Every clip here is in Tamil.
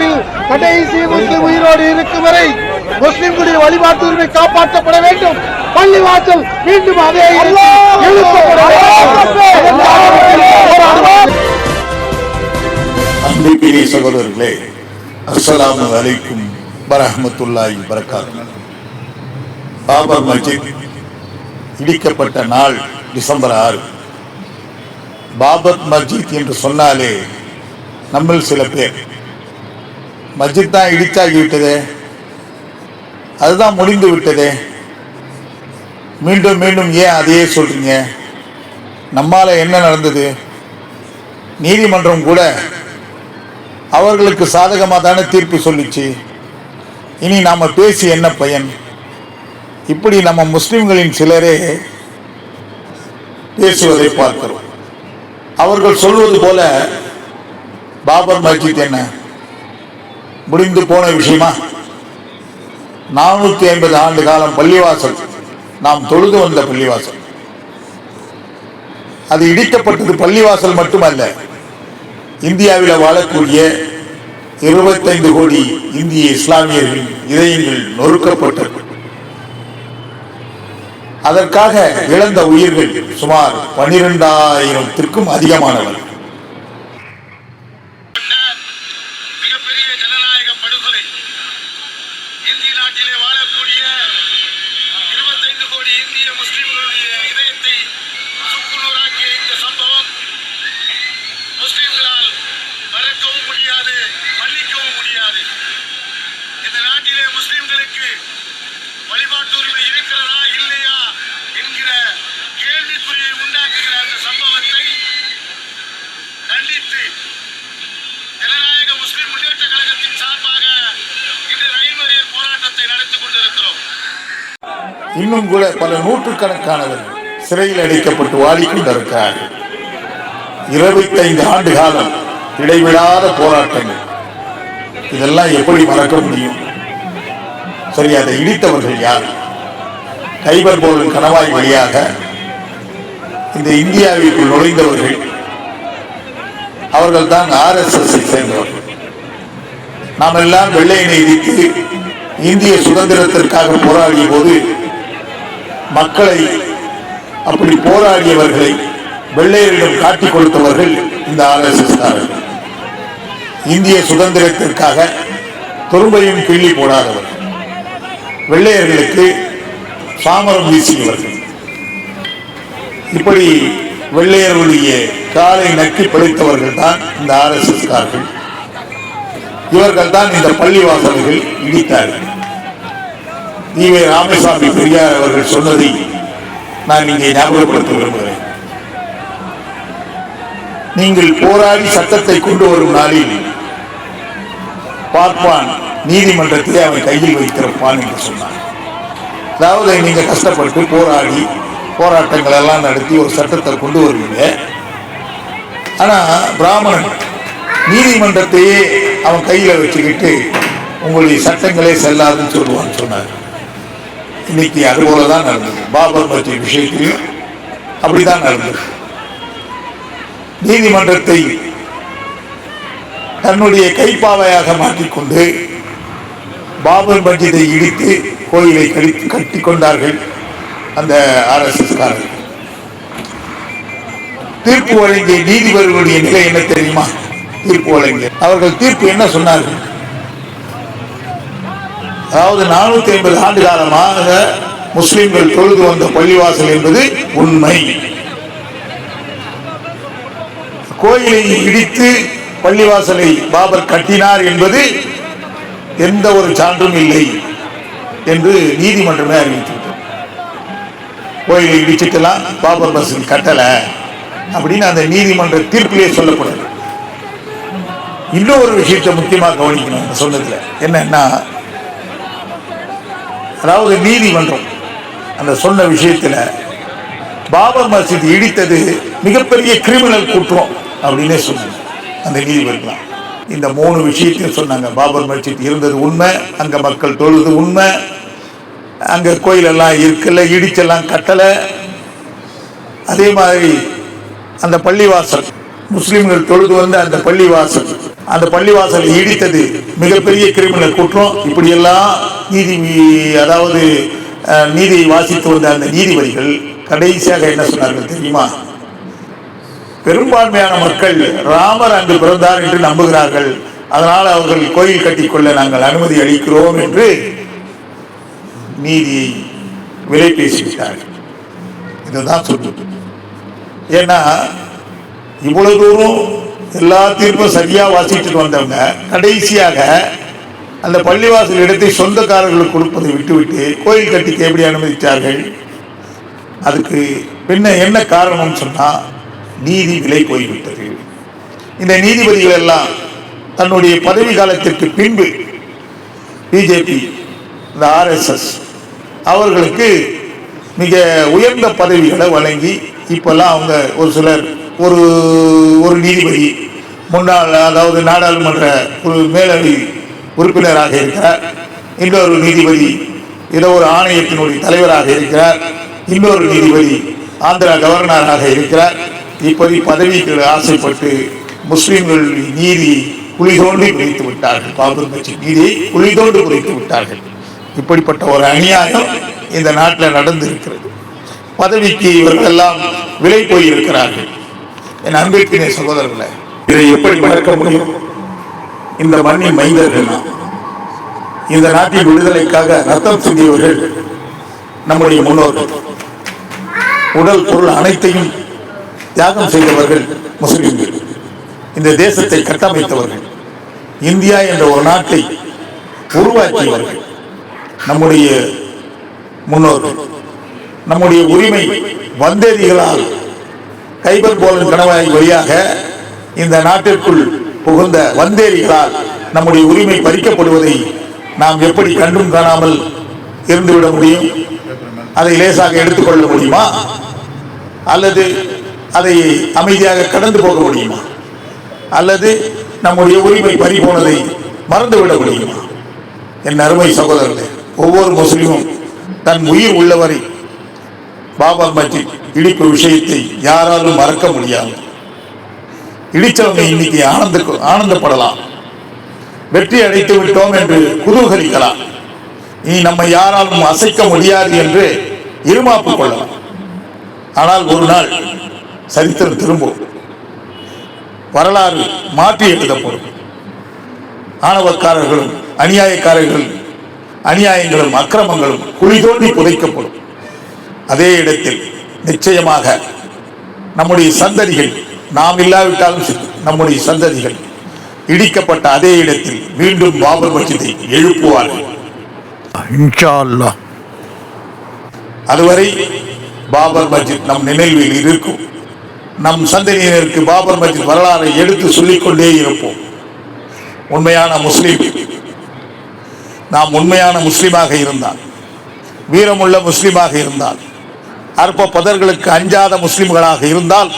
இந்தியாவில் கடைசி முஸ்லிம் உயிரோடு இருக்கும் வரை முஸ்லிம்களுடைய வழிபாட்டு உரிமை காப்பாற்றப்பட வேண்டும். பள்ளிவாசல் மீண்டும் அதே. அன்பிற்கினிய சகோதரர்களே அஸ்ஸலாமு அலைக்கும் வரஹ்மத்துல்லாஹி வரகாத்து பாபர் மஸ்ஜித் இடிக்கப்பட்ட நாள் டிசம்பர் ஆறு. பாபர் மஸ்ஜித் என்று சொன்னாலே நம்மில் சில பேர் மஸ்ஜித் தான் இடிச்சாகி விட்டது. அதுதான் முடிந்து விட்டதே. மீண்டும் மீண்டும் ஏன் அதையே சொல்கிறீங்க நம்மால் என்ன நடந்தது? நீதிமன்றம் கூட அவர்களுக்கு சாதகமாக தானே தீர்ப்பு சொல்லிச்சு. இனி நாம் பேசி என்ன பயன்? இப்படி நம்ம முஸ்லிம்களின் சிலரே பேசுவதை பார்க்கிறோம். அவர்கள் சொல்வது போல பாபர் மஸ்ஜித் என்ன? முடிந்து போன விஷயமா? நானூத்தி ஐம்பது ஆண்டு காலம் பள்ளிவாசல். நாம் தொழுது வந்த பள்ளிவாசல். அது இடிக்கப்பட்டது பள்ளிவாசல் மட்டுமல்ல. இந்தியாவில் வாழக்கூடிய இருபத்தைந்து கோடி இந்திய இஸ்லாமியர்களின் இதயங்கள் நொறுக்கப்பட்டது. அதற்காக இழந்த உயிர்கள் சுமார் பனிரெண்டாயிரத்திற்கும் அதிகமானவர் இன்னும் கூட பல நூற்றுக்கணக்கானவர்கள் சிறையில் அடைக்கப்பட்டு வாடிக்கொண்டிருக்கிறார்கள். இருபத்தைந்து ஆண்டு காலம் இடைவிடாத போராட்டங்கள். இதெல்லாம் எப்படி மறக்க முடியும்? சரி அதை இடித்தவர்கள் யார்? கைபர் போரின் கணவாய் வழியாக இந்த இந்தியாவிற்குள் நுழைந்தவர்கள் அவர்கள் தான் ஆர்எஸ்எஸ் சேர்ந்தவர்கள். நாம் எல்லாம் வெள்ளையினை இடித்து இந்திய சுதந்திரத்திற்காக போராடிய போது மக்களை அப்படி போராடியவர்களை வெள்ளையரிடம் காட்டிக் கொடுத்தவர்கள் இந்த ஆர்எஸ்எஸ் காரர்கள் இந்திய சுதந்திரத்திற்காக துரும்பையும் கிள்ளி போடாதவர்கள் வெள்ளையர்களுக்கு சாமரம் வீசியவர்கள். இப்படி வெள்ளையர்களுடைய காலை நக்கி பிழைத்தவர்கள் தான் இந்த ஆர்எஸ்எஸ் கார்கள் இவர்கள் தான் இந்த பள்ளிவாசல்கள் இடித்தார்கள். ஈவே ராமசாமி பெரியார் அவர்கள் சொன்னதை நான் இங்கே ஞாபகப்படுத்த விரும்புகிறேன். நீங்கள் போராடி சட்டத்தை கொண்டு வரும் நாளில் பார்ப்பான் நீதிமன்றத்திலே அவன் கையில் வைத்திருப்பான் என்று சொன்னான் அதாவது நீங்க கஷ்டப்பட்டு போராடி போராட்டங்கள் எல்லாம் நடத்தி ஒரு சட்டத்தை கொண்டு வருவீங்க. ஆனா பிராமணன் நீதிமன்றத்தையே அவன் கையில வச்சுக்கிட்டு உங்களுடைய சட்டங்களே செல்லாதுன்னு சொல்லுவான்னு சொன்னார். இன்னைக்கு அது போலதான் நடந்தது. பாபர் மஸ்ஜித் விஷயத்திலும் அப்படிதான் நடந்தது. நீதிமன்றத்தை தன்னுடைய கைப்பாவையாக மாற்றிக்கொண்டு பாபர் மஸ்ஜிதை இடித்து கோயிலை கழித்து கட்டி கொண்டார்கள் அந்த ஆர்எஸ்எஸ் காரர்கள் தீர்ப்பு வழங்கிய நீதிபதிகளுடைய நிலை என்ன தெரியுமா? தீர்ப்பு வழங்கிய. அவர்கள் தீர்ப்பு என்ன சொன்னார்கள்? அதாவது நானூத்தி ஐம்பது ஆண்டு காலமாக முஸ்லிம்கள் தொழுது வந்த பள்ளிவாசல் என்பது உண்மை. கோயிலை இடித்து பள்ளிவாசலை பாபர் கட்டினார் என்பது எந்த ஒரு சான்றும் இல்லை என்று நீதிமன்றமே அறிவித்துவிட்டது. கோயிலை இடிச்சிட்டலாம் பாபர் மசூதி கட்டல அப்படின்னு அந்த நீதிமன்ற தீர்ப்பிலே சொல்லப்படுது இன்னொரு விஷயத்தை முக்கியமாக கவனிக்கணும் சொன்னதில் சொன்னதுல. என்னன்னா அதாவது நீதிமன்றம் அந்த சொன்ன விஷயத்தில் பாபர் மசித் இடித்தது மிகப்பெரிய கிரிமினல் குற்றம் அப்படின்னே சொன்னாங்க. அந்த நீதிபதிகளாம் இந்த மூணு விஷயத்தையும் சொன்னாங்க. பாபர் மசித் இருந்தது உண்மை அங்கே மக்கள் தொழுது உண்மை அங்கே கோயிலெல்லாம் இருக்கல இடிச்செல்லாம் கட்டலை. அதே மாதிரி அந்த பள்ளிவாசல் முஸ்லிம்கள் தொழுது வந்த அந்த பள்ளிவாசல் அந்த பள்ளிவாசலை இடித்தது மிகப்பெரிய கிரிமினல் குற்றம். இப்படியெல்லாம் நீதி அதாவது நீதியை வாசித்து வந்த அந்த நீதிபதிகள் கடைசியாக என்ன சொன்னார்கள் தெரியுமா? பெரும்பான்மையான மக்கள் ராமர் அங்கு பிறந்தார் என்று நம்புகிறார்கள். அதனால் அவர்கள் கோயில் கட்டிக்கொள்ள நாங்கள் அனுமதி அளிக்கிறோம் என்று நீதியை விலை பேசிவிட்டார்கள் இதுதான் சொல்லுது ஏன்னா இவ்வளவு தூரம் எல்லா தீர்ப்பும் சரியா வாசிச்சுட்டு வந்தவங்க கடைசியாக அந்த பள்ளிவாசல் இடத்தை சொந்தக்காரர்களுக்கு கொடுப்பதை விட்டுவிட்டு கோயில் கட்டிக்கு எப்படி அனுமதித்தார்கள். அதுக்கு பின்ன என்ன காரணம்னு சொன்னால் நீதி விலை போய்விட்டது. இந்த நீதிபதிகள் எல்லாம் தன்னுடைய பதவி காலத்திற்கு பின்பு பிஜேபி இந்த ஆர்எஸ்எஸ் அவர்களுக்கு மிக உயர்ந்த பதவிகளை வழங்கி இப்போல்லாம் அவங்க ஒரு சிலர் ஒரு ஒரு நீதிபதி முன்னாள் அதாவது நாடாளுமன்ற ஒரு மேலவை உறுப்பினராக இருக்கிறார். இன்னொரு நீதிபதி ஏதோ ஒரு ஆணையத்தினுடைய தலைவராக இருக்கிறார். இன்னொரு நீதிபதி ஆந்திரா கவர்னராக இருக்கிறார். இப்படி பதவிக்கு ஆசைப்பட்டு முஸ்லிம்கள் நீதி குளிதோண்டு குறைத்து விட்டார்கள். பாபர் மஸ்ஜித் நீதியை குளிதோண்டு குறைத்து விட்டார்கள். இப்படிப்பட்ட ஒரு அநியாயம் இந்த நாட்டில் நடந்து இருக்கிறது பதவிக்கு இவர்கள் எல்லாம் விலை போயிருக்கிறார்கள். என் அன்பிற்கினை சகோதரர்களே இதை எப்படி மறக்க முடியும்? இந்த மண்ணின் மைந்தர்கள். இந்த நாட்டின் விடுதலைக்காக ரத்தம் சிந்தியவர்கள் நம்முடைய முன்னோர்கள். உடல் பொருள் அனைத்தையும் தியாகம் செய்தவர்கள் முஸ்லிம்கள். இந்த தேசத்தை கட்டமைத்தவர்கள். இந்தியா என்ற ஒரு நாட்டை உருவாக்கியவர்கள். நம்முடைய முன்னோர்கள். நம்முடைய உரிமை வந்தேரிகளால் கைபர் போலின் கணவாய் வழியாக இந்த நாட்டிற்குள் புகுந்த வந்தேரிகளால் நம்முடைய உரிமை பறிக்கப்படுவதை நாம் எப்படி கண்டும் காணாமல் இருந்துவிட முடியும்? அதை லேசாக எடுத்துக்கொள்ள முடியுமா? அல்லது அதை அமைதியாக கடந்து போக முடியுமா? அல்லது நம்முடைய உரிமை பறி போனதை மறந்துவிட முடியுமா? என் அருமை சகோதரர்களே ஒவ்வொரு முஸ்லீமும் தன் உயிர் உள்ளவரை பாபா மஜித் இடிப்பு விஷயத்தை யாராலும் மறக்க முடியாது. இடிச்சவங்க இன்னைக்கு ஆனந்த ஆனந்தப்படலாம். வெற்றி அடைத்து விட்டோம் என்று குதூகலிக்கலாம். நீ நம்ம யாராலும் அசைக்க முடியாது என்று இருமாப்பு கொள்ளலாம். ஆனால் ஒரு நாள் சரித்திரம் திரும்பும். வரலாறு மாற்றி எழுதப்படும். ஆணவக்காரர்களும் அநியாயக்காரர்களும் அநியாயங்களும் அக்கிரமங்களும் குழி தோண்டி புதைக்கப்படும். அதே இடத்தில் நிச்சயமாக நம்முடைய சந்ததிகள் நாம் இல்லாவிட்டாலும் நம்முடைய சந்ததிகள் இடிக்கப்பட்ட அதே இடத்தில் மீண்டும் பாபர் மஸ்ஜிதை எழுப்புவார்கள். அதுவரை பாபர் மஸ்ஜித் நம் நினைவில் இருக்கும். நம் சந்ததியினருக்கு பாபர் மஸ்ஜித் வரலாறை எடுத்து சொல்லிக்கொண்டே இருப்போம். உண்மையான முஸ்லீம். நாம் உண்மையான முஸ்லீமாக இருந்தால் வீரமுள்ள முஸ்லீமாக இருந்தால் அற்ப பதர்களுக்கு அஞ்சாத முஸ்லிம்களாக இருந்தால்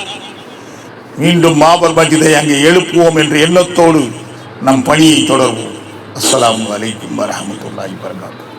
மீண்டும் மாபர் மஜிதை அங்கே எழுப்புவோம் என்ற எண்ணத்தோடு நம் பணியை தொடர்வோம். அஸ்லாம் வலைக்கும் வரமத்துல்லாஹி வரகாத்து